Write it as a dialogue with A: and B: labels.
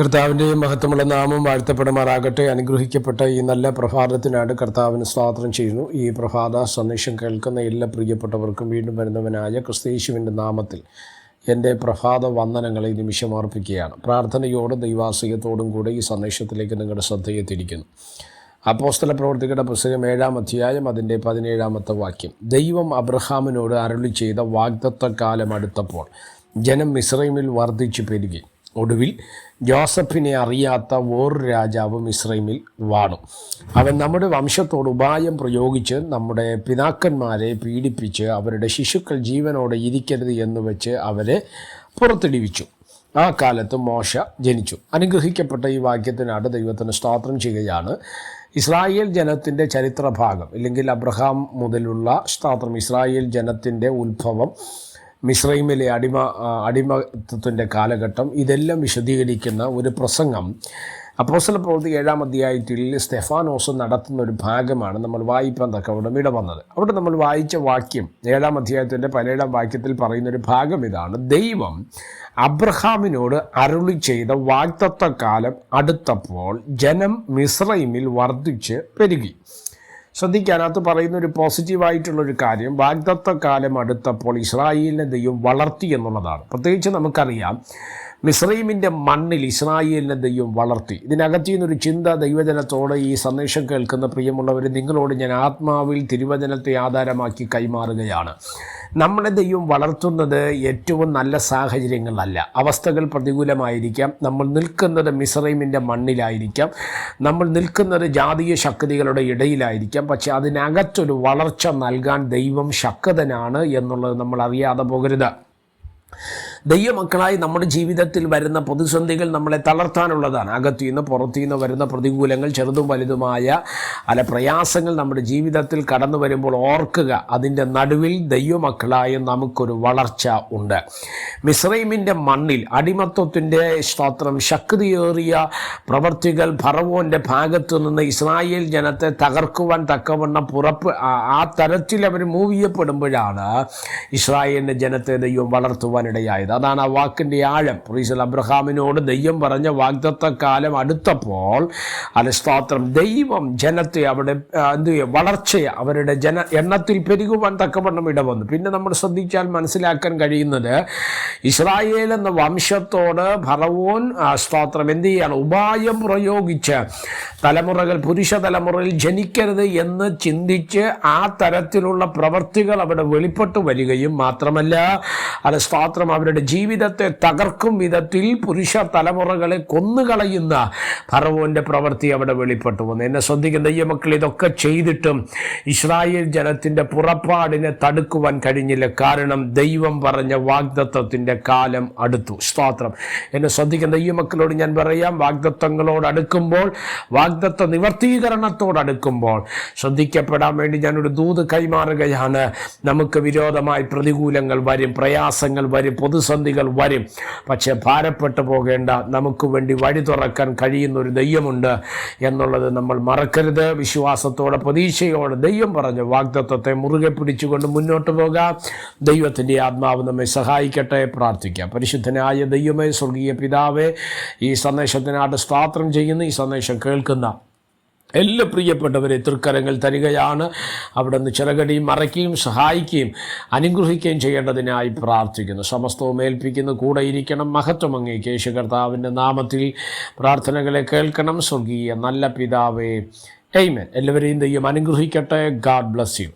A: കർത്താവിന്റെയും മഹത്വമുള്ള നാമം വാഴ്ത്തപ്പെടുമാറാകട്ടെ. അനുഗ്രഹിക്കപ്പെട്ട ഈ നല്ല പ്രഭാതത്തിനാണ് കർത്താവിന് സ്വാതന്ത്ര്യം ചെയ്യുന്നു. ഈ പ്രഭാത സന്ദേശം കേൾക്കുന്ന എല്ലാ പ്രിയപ്പെട്ടവർക്കും വീണ്ടും വരുന്നവനായ ക്രിസ്തീശുവിന്റെ നാമത്തിൽ എന്റെ പ്രഭാത വന്ദനങ്ങളെ നിമിഷം അർപ്പിക്കുകയാണ്. പ്രാർത്ഥനയോടും ദൈവാസികത്തോടും കൂടെ ഈ സന്ദേശത്തിലേക്ക് നിങ്ങളുടെ ശ്രദ്ധയെ തിരിക്കുന്നു അപ്പോസ്തല പ്രവർത്തികളുടെ പുസ്തകം ഏഴാം അധ്യായം അതിന്റെ പതിനേഴാമത്തെ വാക്യം. ദൈവം അബ്രഹാമിനോട് അരുളി ചെയ്ത വാഗ്ദത്ത കാലം അടുത്തപ്പോൾ ജനം മിസ്രൈമിൽ വർദ്ധിച്ചു പെരുകി. ഒടുവിൽ ജോസഫിനെ അറിയാത്ത വേറൊരു രാജാവ് മിസ്രൈമിൽ വാണു. അവൻ നമ്മുടെ വംശത്തോട് ഉപായം പ്രയോഗിച്ച് നമ്മുടെ പിതാക്കന്മാരെ പീഡിപ്പിച്ച് അവരുടെ ശിശുക്കൾ ജീവനോടെ ഇരിക്കരുത് എന്ന് വെച്ച് അവരെ പുറത്തിടിവിച്ചു. ആ കാലത്ത് മോശ ജനിച്ചു. അനുഗ്രഹിക്കപ്പെട്ട ഈ വാക്യത്തിനാണ് ദൈവത്തിന് സ്തോത്രം ചെയ്യുകയാണ്. ഇസ്രായേൽ ജനത്തിന്റെ ചരിത്രഭാഗം ഇല്ലെങ്കിൽ അബ്രഹാം മുതലുള്ള സ്തോത്രം ഇസ്രായേൽ ജനത്തിന്റെ ഉത്ഭവം മിശ്രൈമിലെ അടിമ അടിമത്വത്തിന്റെ കാലഘട്ടം ഇതെല്ലാം വിശദീകരിക്കുന്ന ഒരു പ്രസംഗം. അപ്പോസ്തല പ്രവൃത്തി ഏഴാം അധ്യായത്തിൽ സ്റ്റെഫാനോസ് നടത്തുന്ന ഒരു ഭാഗമാണ് നമ്മൾ വായിപ്പാൻ തക്കവിടം ഇട വന്നത് അവിടെ നമ്മൾ വായിച്ച വാക്യം ഏഴാം അധ്യായത്തിന്റെ പതിനേഴാം വാക്യത്തിൽ പറയുന്ന ഒരു ഭാഗം ഇതാണ്. ദൈവം അബ്രഹാമിനോട് അരുളി ചെയ്ത വാക്തത്വ കാലം അടുത്തപ്പോൾ ജനം മിസ്രൈമിൽ വർദ്ധിച്ച് പെരുകി. ശ്രദ്ധിക്കാനകത്ത് പറയുന്ന ഒരു പോസിറ്റീവായിട്ടുള്ളൊരു കാര്യം വാഗ്ദത്ത കാലം അടുത്തപ്പോൾ ഇസ്രായേലിനെ ദൈവം വളർത്തി എന്നുള്ളതാണ്. പ്രത്യേകിച്ച് നമുക്കറിയാം മിസ്രൈമിന്റെ മണ്ണിൽ ഇസ്രായേലിനെ ദൈവം വളർത്തി. ഇതിനകത്തു നിന്നൊരു ചിന്ത ദൈവജനത്തോടെ ഈ സന്ദേശം കേൾക്കുന്ന പ്രിയമുള്ളവർ നിങ്ങളോട് ഞാൻ ആത്മാവിൽ തിരുവചനത്തെ ആധാരമാക്കി കൈമാറുകയാണ്. നമ്മളെ ദൈവം വളർത്തുന്നത് ഏറ്റവും നല്ല സാഹചര്യങ്ങളല്ല. അവസ്ഥകൾ പ്രതികൂലമായിരിക്കാം. നമ്മൾ നിൽക്കുന്നത് മിസ്രൈമിന്റെ മണ്ണിലായിരിക്കാം. നമ്മൾ നിൽക്കുന്നത് ജാതീയ ശക്തികളുടെ ഇടയിലായിരിക്കാം. പക്ഷേ അതിനകത്തൊരു വളർച്ച നൽകാൻ ദൈവം ശക്തനാണ് എന്നുള്ളത് നമ്മൾ അറിയാതെ പോകരുത്. ദൈവമക്കളായി നമ്മുടെ ജീവിതത്തിൽ വരുന്ന പ്രതിസന്ധികൾ നമ്മളെ തളർത്താനുള്ളതാണ്. അകത്തു നിന്ന് പുറത്തു നിന്ന് വരുന്ന പ്രതികൂലങ്ങൾ ചെറുതും വലുതുമായ അല്ല പ്രയാസങ്ങൾ നമ്മുടെ ജീവിതത്തിൽ കടന്നു വരുമ്പോൾ ഓർക്കുക അതിന്റെ നടുവിൽ ദൈവമക്കളായ നമുക്കൊരു വളർച്ച ഉണ്ട്. മിസ്രൈമിന്റെ മണ്ണിൽ അടിമത്വത്തിന്റെ സ്തോത്രം ശക്തിയേറിയ പ്രവർത്തികൾ ഫറവോന്റെ ഭാഗത്തു നിന്ന് ഇസ്രായേൽ ജനത്തെ തകർക്കുവാൻ തക്കവണ്ണം പുറപ്പ് ആ തരത്തിൽ അവർ മൂവ് ചെയ്യപ്പെടുമ്പോഴാണ് ഇസ്രായേലിന്റെ ജനത്തെ ദൈവം വളർത്തുവാനിടയായത്. അതാണ് ആ വാക്കിന്റെ ആഴം. പ്രീസൽ അബ്രഹാമിനോട് ദൈവം പറഞ്ഞ വാഗ്ദത്ത കാലം അടുത്തപ്പോൾ അലസ്തോത്രം ദൈവം ജനത്തെ അവിടെ എന്ത് വളർച്ചയെ അവരുടെ ജന എണ്ണത്തിൽ പെരുകുവാൻ തക്കവണ്ണം ഇടവന്നു. പിന്നെ നമ്മൾ ശ്രദ്ധിച്ചാൽ മനസ്സിലാക്കാൻ കഴിയുന്നത് ഇസ്രായേൽ എന്ന വംശത്തോട് ഫറവോൻ സ്തോത്രം എന്ത് ചെയ്യാണ്? ഉപായം പ്രയോഗിച്ച് തലമുറകൾ പുരുഷ തലമുറയിൽ ജനിക്കരുത് എന്ന് ചിന്തിച്ച് ആ തരത്തിലുള്ള പ്രവൃത്തികൾ അവിടെ വെളിപ്പെട്ടു വരികയും മാത്രമല്ല അത് സ്തോത്രം അവരുടെ ജീവിതത്തെ തകർക്കും വിധത്തിൽ പുരുഷ തലമുറകളെ കൊന്നുകളയുന്ന ഫറവോന്റെ പ്രവൃത്തി അവിടെ വെളിപ്പെട്ടു വന്നു. എന്നെ ശ്രദ്ധിക്കുന്ന ദൈവമക്കൾ ഇതൊക്കെ ചെയ്തിട്ടും ഇസ്രായേൽ ജനത്തിന്റെ പുറപ്പാടിനെ തടുക്കുവാൻ കഴിഞ്ഞില്ല. കാരണം ദൈവം പറഞ്ഞ വാഗ്ദത്വത്തിന്റെ കാലം അടുത്തു. സ്തോത്രം. എന്നെ ശ്രദ്ധിക്കുന്ന ദൈവമക്കളോട് ഞാൻ പറയാം വാഗ്ദത്വങ്ങളോട് അടുക്കുമ്പോൾ വാഗ്ദത്വ നിവർത്തീകരണത്തോട് അടുക്കുമ്പോൾ ശ്രദ്ധിക്കപ്പെടാൻ വേണ്ടി ഞാനൊരു ദൂത് കൈമാറുകയാണ്. നമുക്ക് വിരോധമായി പ്രതികൂലങ്ങൾ വരും പ്രയാസങ്ങൾ വരും പ്രതിസന്ധികൾ വരും. പക്ഷേ ഭാരപ്പെട്ടു പോകേണ്ട നമുക്ക് വേണ്ടി വഴി തുറക്കാൻ കഴിയുന്ന ഒരു ദൈവമുണ്ട് എന്നുള്ളത് നമ്മൾ മറക്കരുത്. വിശ്വാസത്തോടെ പ്രതീക്ഷയോടെ ദൈവം പറഞ്ഞ വാഗ്ദത്വത്തെ മുറുകെ പിടിച്ചുകൊണ്ട് മുന്നോട്ട് പോകാം. ദൈവത്തിന്റെ ആത്മാവ് നമ്മെ സഹായിക്കട്ടെ. പ്രാർത്ഥിക്കാം. പരിശുദ്ധനായ ദൈവമേ സ്വർഗീയ പിതാവേ ഈ സന്ദേശത്തിനായിട്ട് സ്വാത്രം ചെയ്യുന്ന. ഈ സന്ദേശം കേൾക്കുന്ന എല്ലാ പ്രിയപ്പെട്ടവരെ തൃക്കരങ്ങൾ തരികയാണ്. അവിടെ നിന്ന് ചിറകടിയും മറയ്ക്കുകയും സഹായിക്കുകയും അനുഗ്രഹിക്കുകയും ചെയ്യേണ്ടതിനായി പ്രാർത്ഥിക്കുന്നു. സമസ്തവും ഏൽപ്പിക്കുന്നു. കൂടെ ഇരിക്കണം. മഹത്വം അങ്ങേക്ക്. യേശു നാമത്തിൽ പ്രാർത്ഥനകളെ കേൾക്കണം. സ്വർഗീയ നല്ല പിതാവേ. എയ്മൻ എല്ലാവരെയും ദൈവം അനുഗ്രഹിക്കട്ടെ. God bless you